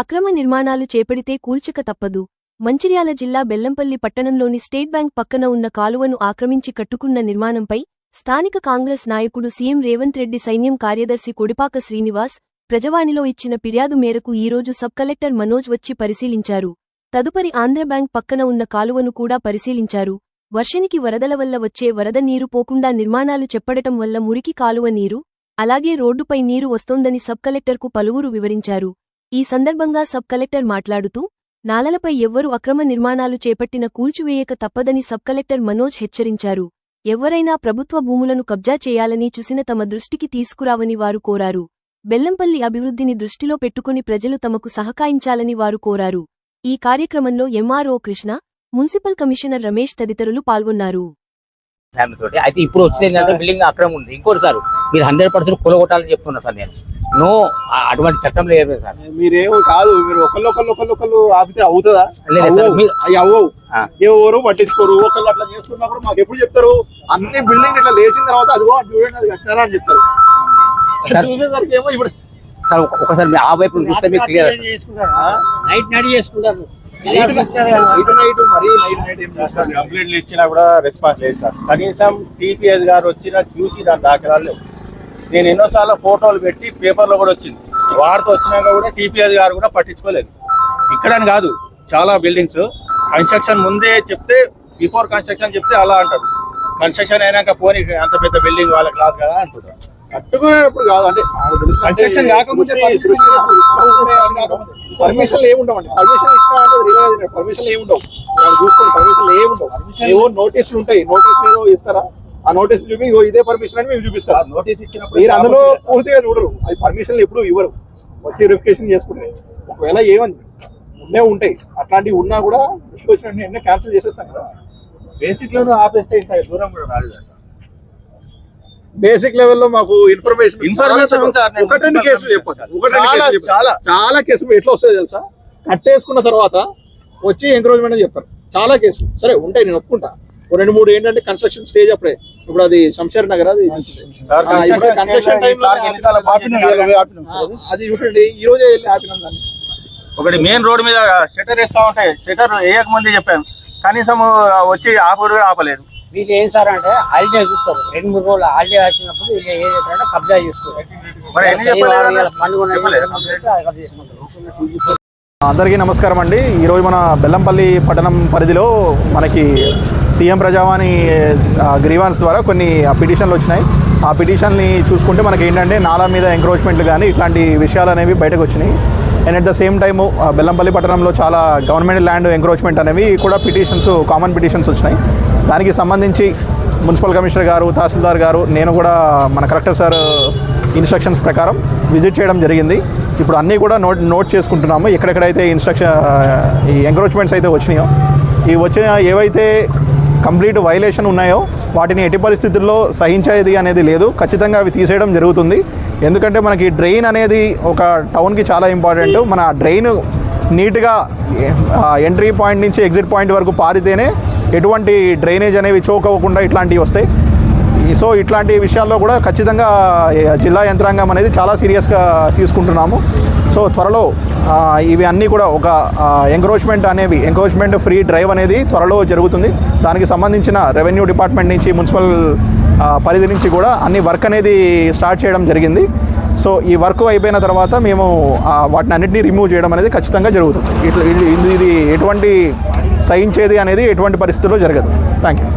అక్రమ నిర్మాణాలు చేపడితే కూల్చక తప్పదు. మంచిర్యాల జిల్లా బెల్లంపల్లి పట్టణంలోని స్టేట్ బ్యాంక్ పక్కన ఉన్న కాలువను ఆక్రమించి కట్టుకున్న నిర్మాణంపై స్థానిక కాంగ్రెస్ నాయకుడు సీఎం రేవంత్ రెడ్డి సైన్యం కార్యదర్శి కొడిపాక శ్రీనివాస్ ప్రజవాణిలో ఇచ్చిన ఫిర్యాదు మేరకు ఈరోజు సబ్ కలెక్టర్ మనోజ్ వచ్చి పరిశీలించారు. తదుపరి ఆంధ్రబ్యాంక్ పక్కన ఉన్న కాలువను కూడా పరిశీలించారు. వర్షనికి వరదల వల్ల వచ్చే వరద నీరు పోకుండా నిర్మాణాలు చెప్పడటం వల్ల మురికి కాలువ నీరు అలాగే రోడ్డుపై నీరు వస్తోందని సబ్ కలెక్టర్కు పలువురు వివరించారు. ఈ సందర్భంగా సబ్ కలెక్టర్ మాట్లాడుతూ నాలలపై ఎవ్వరు అక్రమ నిర్మాణాలు చేపట్టిన కూల్చివేయక తప్పదని సబ్ కలెక్టర్ మనోజ్ హెచ్చరించారు. ఎవరైనా ప్రభుత్వ భూములను కబ్జా చేయాలని చూసిన తమ దృష్టికి తీసుకురావని వారు కోరారు. బెల్లంపల్లి అభివృద్ధిని దృష్టిలో పెట్టుకుని ప్రజలు తమకు సహకాయించాలని వారు కోరారు. ఈ కార్యక్రమంలో MRO Krishna municipal commissioner Ramesh తదితరులు పాల్గొన్నారు. అయితే ఇప్పుడు వచ్చింది బిల్డింగ్ అక్రమం ఉంది. ఇంకోటి సార్ మీరు హండ్రెడ్ పర్సెంట్ కొలగొట్టాలని చెప్తున్నా సార్ నేను. నో అటువంటి చట్టం లేదు సార్. మీరేమో కాదు మీరు ఒకళ్ళు ఒకళ్ళు ఒకళ్ళు ఒకళ్ళు ఆపితే అవుతుందా? అవి అవ్వవు ఆ. ఎవరు పట్టించుకోరు ఒకళ్ళు అట్లా చేస్తున్నప్పుడు మాకు ఎప్పుడు చెప్తారు? అన్ని బిల్డింగ్ ఇట్లా లేచిన తర్వాత అదిగో అది చూడండి అది కట్టినారా అని చెప్తారు. సార్. చూసేసరికి ఏమో ఇప్పుడు సార్ ఒక- ఒకసారి ఆ వైపు చూస్తే మీకు క్లియర్? నైట్ నడి చేసుకుంటారు. నైట్ నైట్ నైట్ మరీ నైట్ నైట్ ఏం చేస్తారు కంప్లైంట్లు ఇచ్చినా కూడా రెస్పాన్స్ లేదు సార్. కనీసం టీపీఎస్ గారు వచ్చినా చూసి దాని దాఖలాలు లేవు. నేను ఎన్నోసార్లు ఫోటోలు పెట్టి పేపర్లో కూడా వచ్చింది. వార్త వచ్చినాక కూడా టీపీఎస్ గారు కూడా పట్టించుకోలేదు. ఇక్కడని కాదు చాలా బిల్డింగ్స్ కన్స్ట్రక్షన్ ముందే చెప్తే బిఫోర్ కన్స్ట్రక్షన్ చెప్తే అలా అంటారు. కన్స్ట్రక్షన్ అయినాక పోనీ అంత పెద్ద బిల్డింగ్ వాళ్ళ క్లాస్ కదా అంటున్నారు కట్టుకునేటప్పుడు కాదు అంటే కన్స్ట్రక్షన్ కాకముందే పర్మిషన్ ఏముండవండి పర్మిషన్ ఇచ్చినా అంటే రియలైజ్ పర్మిషన్ ఏముండవు చూసుకోండి పర్మిషన్ ఏముండవు ఏవో నోటీసులు ఉంటాయి. నోటీస్ మీద ఇస్తారా? ఆ నోటీస్ చూపి ఇదే పర్మిషన్ అని మేము చూపిస్తారు నోటీస్ ఇచ్చినప్పుడు మీరు అందులో పూర్తిగా చూడరు. అది పర్మిషన్లు ఎప్పుడు ఇవ్వరు. వచ్చి వెరిఫికేషన్ చేసుకుంటే. ఒకవేళ ఏమని ఉండే ఉంటాయి. అట్లాంటివి ఉన్నా కూడా వచ్చినట్టు వెంటనే క్యాన్సిల్ చేసేస్తాం కదా. బేసిక్ లోను ఆపేస్తే ఇంత దూరం కూడా రాదు సార్. బేసిక్ లెవెల్లో మాకు ఇన్ఫర్మేషన్ ఒకటి రెండు మున్సిపల్ కేసులు చాలా. చాలా. కేసులు ఎట్లా వస్తాయి తెలుసా? కట్టేసుకున్న తర్వాత వచ్చి ఎంక్రోచ్మెంట్ అని చెప్తారు. చాలా కేసులు సరే ఉంటాయి నేను ఒప్పుకుంటా. రెండు మూడు ఏంటంటే కన్స్ట్రక్షన్ స్టేజ్ అప్పుడే. ఇప్పుడు అది శంషేర్ నగర్ అది. కన్స్ట్రక్షన్. అది చూడండి ఈ రోజే వెళ్ళి ఆపినాం దాన్ని. ఒకటి మెయిన్ రోడ్ మీద షట్టర్ వేస్తా ఉంటాయి షట్టర్ వేయక ముందే చెప్పాను. కనీసం వచ్చి ఆపడు కూడా ఆపలేదు. వీళ్ళు ఏం సార్ అంటే హాలిడే చూస్తారు. రెండు మూడు రోజులు హాలిడే వచ్చినప్పుడు వీళ్ళు ఏం కబ్జా? పండుగ. చేసుకుంటారు. అందరికీ నమస్కారం అండి. ఈరోజు మన బెల్లంపల్లి పట్టణం పరిధిలో మనకి సీఎం ప్రజావాణి గ్రీవాన్స్ ద్వారా కొన్ని పిటిషన్లు వచ్చినాయి. ఆ పిటిషన్ని చూసుకుంటే మనకి ఏంటంటే నాలా మీద ఎంక్రోచ్మెంట్లు కానీ ఇట్లాంటి విషయాలు అనేవి బయటకు వచ్చినాయి. And at the same time Bellampalli పట్టణంలో చాలా గవర్నమెంట్ ల్యాండ్ ఎంక్రోచ్మెంట్ అనేవి కూడా పిటిషన్స్ కామన్ పిటిషన్స్ వచ్చినాయి. దానికి సంబంధించి మున్సిపల్ కమిషనర్ గారు తహసీల్దార్ గారు నేను కూడా మన కలెక్టర్ సార్ ఇన్స్ట్రక్షన్స్ ప్రకారం విజిట్ చేయడం జరిగింది. ఇప్పుడు అన్నీ కూడా నోట్ నోట్ చేసుకుంటున్నాము. ఎక్కడెక్కడైతే ఇన్స్ట్రక్షన్ ఈ ఎంక్రోచ్మెంట్స్ అయితే వచ్చినాయో ఈ వచ్చిన ఏవైతే కంప్లీట్ వైలేషన్ ఉన్నాయో వాటిని ఎట్టి పరిస్థితుల్లో సహించేది అనేది లేదు. ఖచ్చితంగా అవి తీసేయడం జరుగుతుంది. ఎందుకంటే మనకి డ్రైన్ అనేది ఒక టౌన్కి చాలా ఇంపార్టెంట్ మన డ్రైన్ నీట్గా ఎంట్రీ పాయింట్ నుంచి ఎగ్జిట్ పాయింట్ వరకు పారితేనే ఎటువంటి డ్రైనేజ్ అనేవి చోక్ అవ్వకుండా ఇట్లాంటివి వస్తాయి. సో ఇట్లాంటి విషయాల్లో కూడా ఖచ్చితంగా జిల్లా యంత్రాంగం అనేది చాలా సీరియస్గా తీసుకుంటున్నాము. సో త్వరలో ఇవి అన్నీ కూడా ఒక ఎంక్రోచ్మెంట్ అనేవి ఎంక్రోచ్మెంట్ ఫ్రీ డ్రైవ్ అనేది త్వరలో జరుగుతుంది. దానికి సంబంధించిన రెవెన్యూ డిపార్ట్మెంట్ నుంచి మున్సిపల్ పరిధి నుంచి కూడా అన్ని వర్క్ అనేది స్టార్ట్ చేయడం జరిగింది. సో ఈ వర్క్ అయిపోయిన తర్వాత మేము వాటిని అన్నింటినీ రిమూవ్ చేయడం అనేది ఖచ్చితంగా జరుగుతుంది. ఇట్లా ఇది ఇది ఎటువంటి సహించేది అనేది ఎటువంటి పరిస్థితుల్లో జరగదు. Thank you